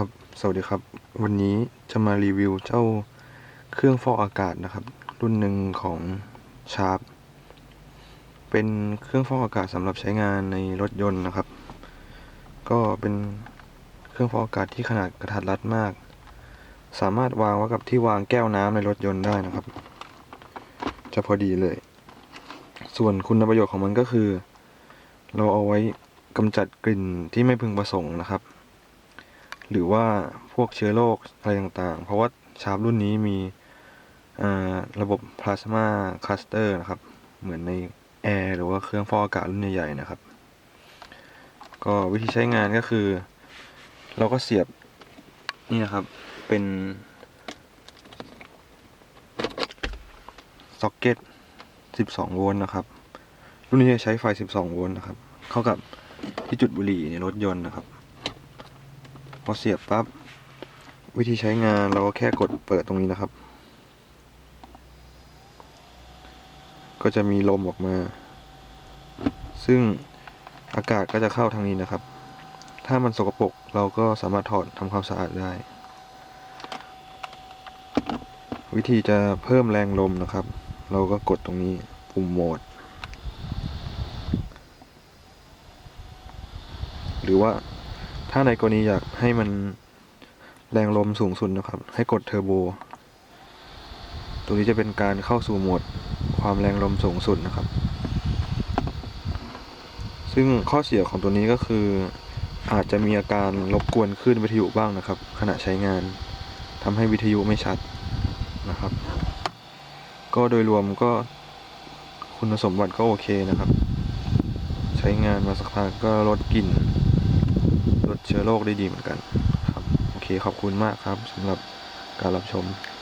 ครับ สวัสดีครับ วันนี้จะมารีวิวเจ้าเครื่องฟอกอากาศนะครับ รุ่นหนึ่งของชาร์ปเป็นเครื่องฟอกอากาศสำหรับใช้งานในรถยนต์นะครับ ก็เป็นเครื่องฟอกอากาศที่ขนาดกระทัดรัดมาก สามารถวางไว้กับที่วางแก้วน้ำในรถยนต์ได้นะครับ จะพอดีเลย ส่วนคุณประโยชน์ของมันก็คือ เราเอาไว้กำจัดกลิ่นที่ไม่พึงประสงค์นะครับ หรือว่าพวกเชื้อโรคอะไรต่างๆ เพราะว่าชาร์ปรุ่นนี้มีระบบพลาสมาคลัสเตอร์นะครับ เหมือนในแอร์หรือว่าเครื่องฟอกอากาศรุ่นใหญ่ๆนะครับ ก็วิธีใช้งานก็คือ เราก็เสียบนี่นะครับเป็นซ็อกเก็ต 12 โวลต์นะครับ รุ่นนี้จะใช้ไฟ 12 โวลต์นะครับ เข้ากับที่จุดบุหรี่ในรถยนต์นะครับ พอเสียบปั๊บวิธีใช้งานเราก็แค่กดเปิดตรงนี้นะครับ ก็จะมีลมออกมา ซึ่งอากาศก็จะเข้าทางนี้นะครับ ถ้ามันสกปรกเราก็สามารถถอดทำความสะอาดได้ วิธีจะเพิ่มแรงลมนะครับ เราก็กดตรงนี้ปุ่มโหมด หรือว่า ถ้าในกรณีอยากให้มันแรงลมสูงสุดนะครับ ให้กดเทอร์โบ ตัวนี้จะเป็นการเข้าสู่โหมดความแรงลมสูงสุดนะครับ ซึ่งข้อเสียของตัวนี้ก็คือ อาจจะมีอาการรบกวนคลื่นวิทยุบ้างนะครับ ขณะใช้งานทำให้วิทยุไม่ชัดนะครับ ก็โดยรวมก็คุณสมบัติก็โอเคนะครับ ใช้งานมาสักพักก็ลดกลิ่น ลดเชื้อโรคได้ดีเหมือนกันครับโอเคขอบคุณมากครับสำหรับการรับชม